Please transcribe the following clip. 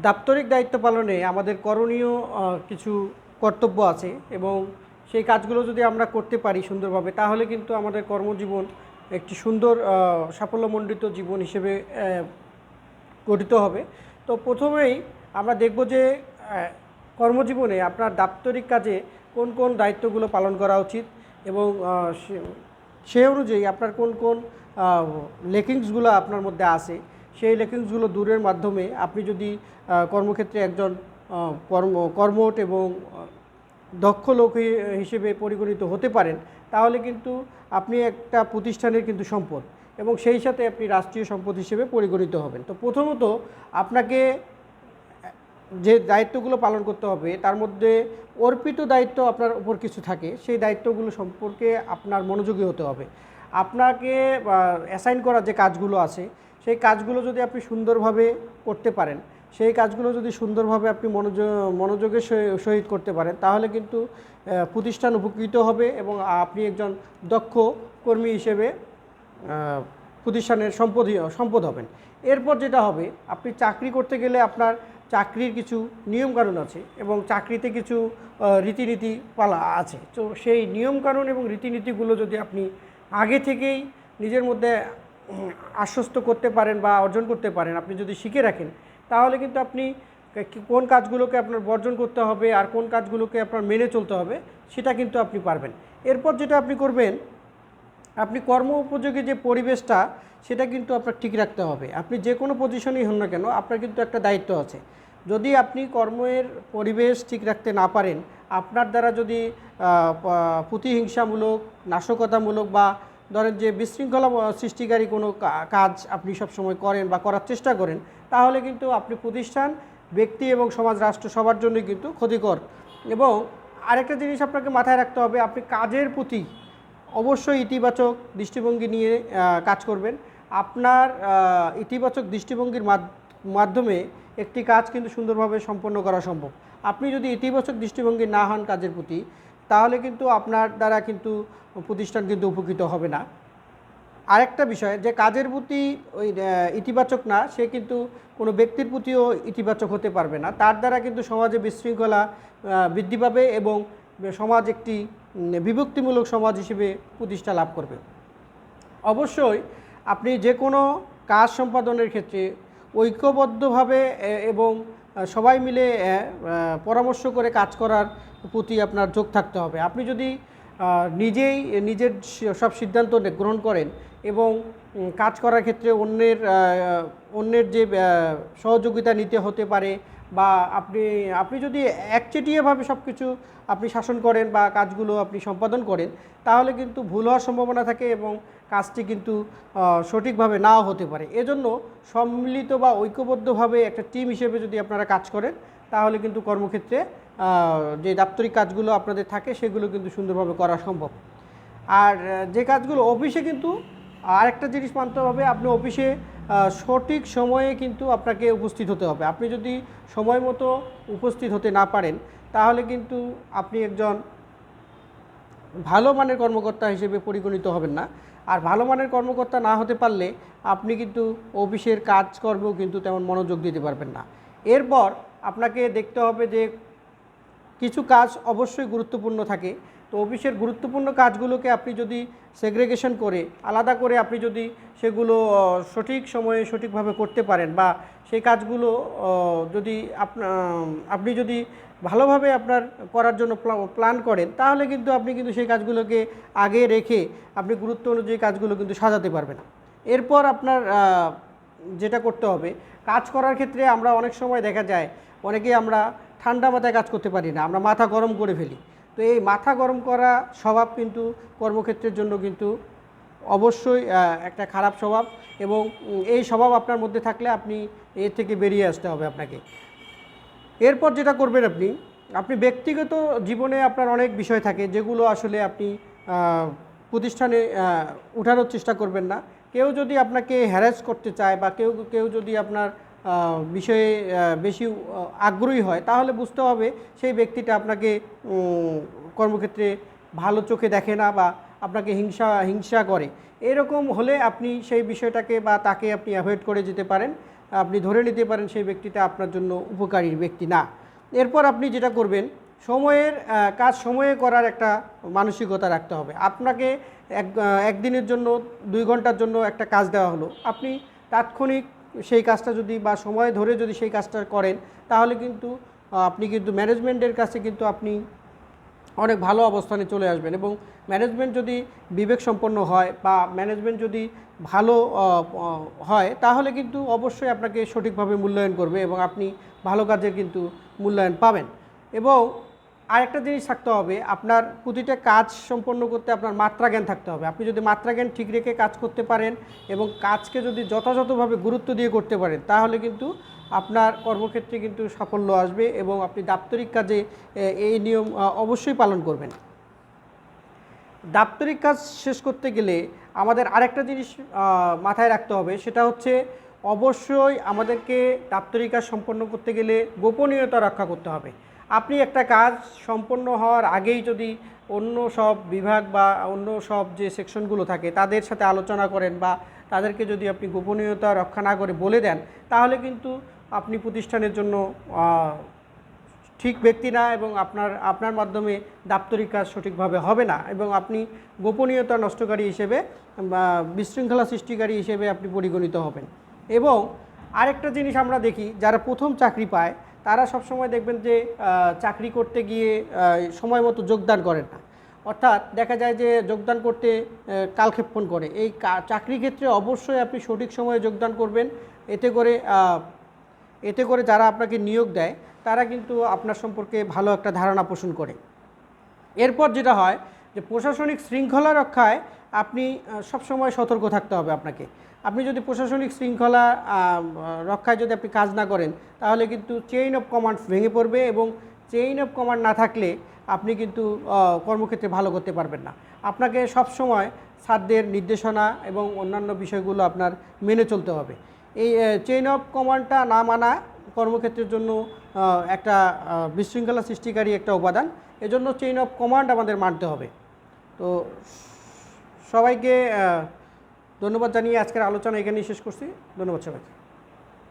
দাপ্তরিক দায়িত্ব পালনে আমাদের করণীয় কিছু কর্তব্য আছে এবং সেই কাজগুলো যদি আমরা করতে পারি সুন্দরভাবে, তাহলে কিন্তু আমাদের কর্মজীবন একটি সুন্দর সাফল্যমণ্ডিত জীবন হিসেবে গঠিত হবে। তো প্রথমেই আমরা দেখব যে কর্মজীবনে আপনার দাপ্তরিক কাজে কোন কোন দায়িত্বগুলো পালন করা উচিত এবং সে- অনুযায়ী আপনার কোন কোন লেকিংসগুলো আপনার মধ্যে আছে। সেই লেকিংসগুলো দূরের মাধ্যমে আপনি যদি কর্মক্ষেত্রে একজন কর্ম কর্মট এবং দক্ষ লোক হিসেবে পরিগণিত হতে পারেন, তাহলে কিন্তু আপনি একটা প্রতিষ্ঠানের কিন্তু সম্পদ এবং সেই সাথে আপনি রাষ্ট্রীয় সম্পদ হিসেবে পরিগণিত হবেন। তো প্রথমত আপনাকে, যে দায়িত্বগুলো পালন করতে হবে, তার মধ্যে অর্পিত দায়িত্ব আপনার উপর কিছু থাকে, সেই দায়িত্বগুলো সম্পর্কে আপনার মনোযোগী হতে হবে। আপনাকে অ্যাসাইন করা যে কাজগুলো আছে, সেই কাজগুলো যদি আপনি সুন্দরভাবে করতে পারেন, সেই কাজগুলো যদি সুন্দরভাবে আপনি মনোযোগ, মনোযোগের সহি- সহিত করতে পারেন, তাহলে কিন্তু প্রতিষ্ঠান উপকৃত হবে এবং আপনি একজন দক্ষ কর্মী হিসেবে প্রতিষ্ঠানের সম্পদ সম্পদ হবেন। এরপর যেটা হবে, আপনি চাকরি করতে গেলে আপনার চাকরির কিছু নিয়মকানুন আছে এবং চাকরিতে কিছু রীতিনীতি পালা আছে। তো সেই নিয়মকানুন এবং রীতিনীতিগুলো যদি আপনি আগে থেকেই নিজের মধ্যে আশ্বস্ত করতে পারেন বা অর্জন করতে পারেন। আপনি যদি শিখে রাখেন, তাহলে কিন্তু আপনি কোন কাজগুলোকে আপনার বর্জন করতে হবে আর কোন কাজগুলোকে আপনার মেনে চলতে হবে, সেটা কিন্তু আপনি পারবেন। এরপর যেটা আপনি করবেন, আপনি কর্ম উপযোগী যে পরিবেশটা, সেটা কিন্তু আপনার ঠিক রাখতে হবে। আপনি যে কোনো পজিশনেই হন না কেন, আপনার কিন্তু একটা দায়িত্ব আছে। যদি আপনি কর্মের পরিবেশ ঠিক রাখতে না পারেন, আপনার দ্বারা যদি প্রতিহিংসামূলক, নাশকতামূলক বা ধরেন যে বিশৃঙ্খলা সৃষ্টিকারী কোনো কাজ আপনি সবসময় করেন বা করার চেষ্টা করেন, তাহলে কিন্তু আপনি প্রতিষ্ঠান, ব্যক্তি এবং সমাজ, রাষ্ট্র সবার জন্যই কিন্তু ক্ষতিকর। এবং আরেকটা জিনিস আপনাকে মাথায় রাখতে হবে, আপনি কাজের প্রতি অবশ্যই ইতিবাচক দৃষ্টিভঙ্গি নিয়ে কাজ করবেন। আপনার ইতিবাচক দৃষ্টিভঙ্গির মাধ- মাধ্যমে একটি কাজ কিন্তু সুন্দরভাবে সম্পন্ন করা সম্ভব। আপনি যদি ইতিবাচক দৃষ্টিভঙ্গি না হন কাজের প্রতি, তাহলে কিন্তু আপনার দ্বারা কিন্তু প্রতিষ্ঠান কিন্তু উপকৃত হবে না। আরেকটা বিষয়, যে কাজের প্রতি ওই ইতিবাচক না, সে কিন্তু কোনো ব্যক্তির প্রতিও ইতিবাচক হতে পারবে না। তার দ্বারা কিন্তু সমাজে বিশৃঙ্খলা বৃদ্ধি পাবে এবং সমাজ একটি বিভক্তিমূলক সমাজ হিসেবে প্রতিষ্ঠা লাভ করবে। অবশ্যই আপনি যে কোনো কাজ সম্পাদনের ক্ষেত্রে ঐক্যবদ্ধভাবে এবং সবাই মিলে পরামর্শ করে কাজ করার প্রতি আপনার যোগ থাকতে হবে। আপনি যদি নিজেই, নিজের সব সিদ্ধান্ত গ্রহণ করেন এবং কাজ করার ক্ষেত্রে অন্যের অন্যের যে সহযোগিতা নিতে হতে পারে বা আপনি আপনি যদি একচেটিয়াভাবে সব কিছু আপনি শাসন করেন বা কাজগুলো আপনি সম্পাদন করেন, তাহলে কিন্তু ভুল হওয়ার সম্ভাবনা থাকে এবং কাজটি কিন্তু সঠিকভাবে নাও হতে পারে। এজন্য সম্মিলিত বা ঐক্যবদ্ধভাবে একটা টিম হিসেবে যদি আপনারা কাজ করেন, তাহলে কিন্তু কর্মক্ষেত্রে যে দাপ্তরিক কাজগুলো আপনাদের থাকে, সেগুলো কিন্তু সুন্দরভাবে করা সম্ভব। আর যে কাজগুলো অফিসে কিন্তু আরেকটা জিনিস মানতে হবে, আপনি অফিসে সঠিক সময়ে কিন্তু আপনাকে উপস্থিত হতে হবে। আপনি যদি সময় মতো উপস্থিত হতে না পারেন, তাহলে কিন্তু আপনি একজন ভালো মানের কর্মকর্তা হিসেবে পরিগণিত হবেন না। আর ভালো মানের কর্মকর্তা না হতে পারলে আপনি কিন্তু অফিসের কাজকর্মেও কিন্তু তেমন মনোযোগ দিতে পারবেন না। এরপর আপনাকে দেখতে হবে যে কিছু কাজ অবশ্যই গুরুত্বপূর্ণ থাকে। তো অফিসের গুরুত্বপূর্ণ কাজগুলোকে আপনি যদি সেগ্রেগেশন করে, আলাদা করে আপনি যদি সেগুলো সঠিক সময়ে সঠিকভাবে করতে পারেন বা সেই কাজগুলো যদি আপনা যদি ভালোভাবে আপনার করার জন্য প্ল্যান করেন, তাহলে কিন্তু আপনি কিন্তু সেই কাজগুলোকে আগে রেখে আপনি গুরুত্ব অনুযায়ী কাজগুলো কিন্তু সাজাতে পারবেন। এরপর আপনার যেটা করতে হবে, কাজ করার ক্ষেত্রে আমরা অনেক সময় দেখা যায়, অনেকেই আমরা ঠান্ডা মাথায় কাজ করতে পারি না, আমরা মাথা গরম করে ফেলি। তো এই মাথা গরম করা স্বভাব কিন্তু কর্মক্ষেত্রের জন্য কিন্তু অবশ্যই একটা খারাপ স্বভাব এবং এই স্বভাব আপনার মধ্যে থাকলে আপনি এর থেকে বেরিয়ে আসতে হবে আপনাকে। এরপর যেটা করবেন আপনি আপনি ব্যক্তিগত জীবনে আপনার অনেক বিষয় থাকে যেগুলো আসলে আপনি প্রতিষ্ঠানে উঠানোর চেষ্টা করবেন না। কেউ যদি আপনাকে হ্যারাস করতে চায় বা কেউ কেউ যদি আপনার বিষয়ে বেশি আগ্রহী হয়, তাহলে বুঝতে হবে সেই ব্যক্তিটা আপনাকে কর্মক্ষেত্রে ভালো চোখে দেখে না বা আপনাকে হিংসা হিংসা করে। এরকম হলে আপনি সেই বিষয়টাকে বা তাকে আপনি অ্যাভয়েড করে যেতে পারেন। আপনি ধরে নিতে পারেন সেই ব্যক্তিটা আপনার জন্য উপকারী ব্যক্তি না। এরপর আপনি যেটা করবেন, সময়ের কাজ সময়ে করার একটা মানসিকতা রাখতে হবে। আপনাকে এক একদিনের জন্য, দুই ঘণ্টার জন্য একটা কাজ দেওয়া হলো। আপনি তাৎক্ষণিক সেই কাজটা যদি বা সময় ধরে যদি সেই কাজটা করেন, তাহলে কিন্তু আপনি কিন্তু ম্যানেজমেন্টের কাছে কিন্তু আপনি অনেক ভালো অবস্থানে চলে আসবেন এবং ম্যানেজমেন্ট যদি বিবেক সম্পন্ন হয় বা ম্যানেজমেন্ট যদি ভালো হয়, তাহলে কিন্তু অবশ্যই আপনাকে সঠিকভাবে মূল্যায়ন করবে এবং আপনি ভালো কাজের কিন্তু মূল্যায়ন পাবেন। এবং আরেকটা জিনিস থাকতে হবে, আপনার প্রতিটা কাজ সম্পন্ন করতে আপনার মাত্রা জ্ঞান থাকতে হবে। আপনি যদি মাত্রা জ্ঞান ঠিক রেখে কাজ করতে পারেন এবং কাজকে যদি যথাযথভাবে গুরুত্ব দিয়ে করতে পারেন, তাহলে কিন্তু আপনার কর্মক্ষেত্রে কিন্তু সাফল্য আসবে এবং আপনি দাপ্তরিক কাজে এই নিয়ম অবশ্যই পালন করবেন। দাপ্তরিক কাজ শেষ করতে গেলে আমাদের আরেকটা জিনিস মাথায় রাখতে হবে, সেটা হচ্ছে অবশ্যই আমাদেরকে দাপ্তরিক কাজ সম্পন্ন করতে গেলে গোপনীয়তা রক্ষা করতে হবে। আপনি একটা কাজ সম্পন্ন হওয়ার আগেই যদি অন্য সব বিভাগ বা অন্য সব যে সেকশনগুলো থাকে তাদের সাথে আলোচনা করেন বা তাদেরকে যদি আপনি গোপনীয়তা রক্ষা না করে বলে দেন, তাহলে কিন্তু আপনি প্রতিষ্ঠানের জন্য ঠিক ব্যক্তি না এবং আপনার আপনার মাধ্যমে দাপ্তরিক কাজ সঠিকভাবে হবে না এবং আপনি গোপনীয়তা নষ্টকারী হিসেবে বা বিশৃঙ্খলা সৃষ্টিকারী হিসেবে আপনি পরিগণিত হবেন। এবং আরেকটা জিনিস আমরা দেখি, যারা প্রথম চাকরি পায় তারা সবসময় দেখবেন যে চাকরি করতে গিয়ে সময় মতো যোগদান করেন না। অর্থাৎ দেখা যায় যে, যোগদান করতে কালক্ষেপণ করে। এই চাকরি ক্ষেত্রে অবশ্যই আপনি সঠিক সময়ে যোগদান করবেন। এতে করে এতে করে যারা আপনাকে নিয়োগ দেয়, তারা কিন্তু আপনার সম্পর্কে ভালো একটা ধারণা পোষণ করে। এরপর যেটা হয় যে, প্রশাসনিক শৃঙ্খলা রক্ষায় আপনি সবসময় সতর্ক থাকতে হবে আপনাকে। আপনি যদি প্রশাসনিক শৃঙ্খলা রক্ষায় যদি আপনি কাজ না করেন, তাহলে কিন্তু চেইন অফ কমান্ড ভেঙে পড়বে এবং চেইন অফ কমান্ড না থাকলে আপনি কিন্তু কর্মক্ষেত্রে ভালো করতে পারবেন না। আপনাকে সবসময় সাধ্যের নির্দেশনা এবং অন্যান্য বিষয়গুলো আপনার মেনে চলতে হবে। এই চেইন অফ কমান্ডটা না মানা কর্মক্ষেত্রের জন্য একটা বিশৃঙ্খলা সৃষ্টিকারী একটা উপাদান এজন্য চেইন অফ কমান্ড আমাদের মানতে হবে। তো সবাইকে ধন্যবাদ জানিয়ে আজকের আলোচনা এখানেই শেষ করছি। ধন্যবাদ সবাইকে।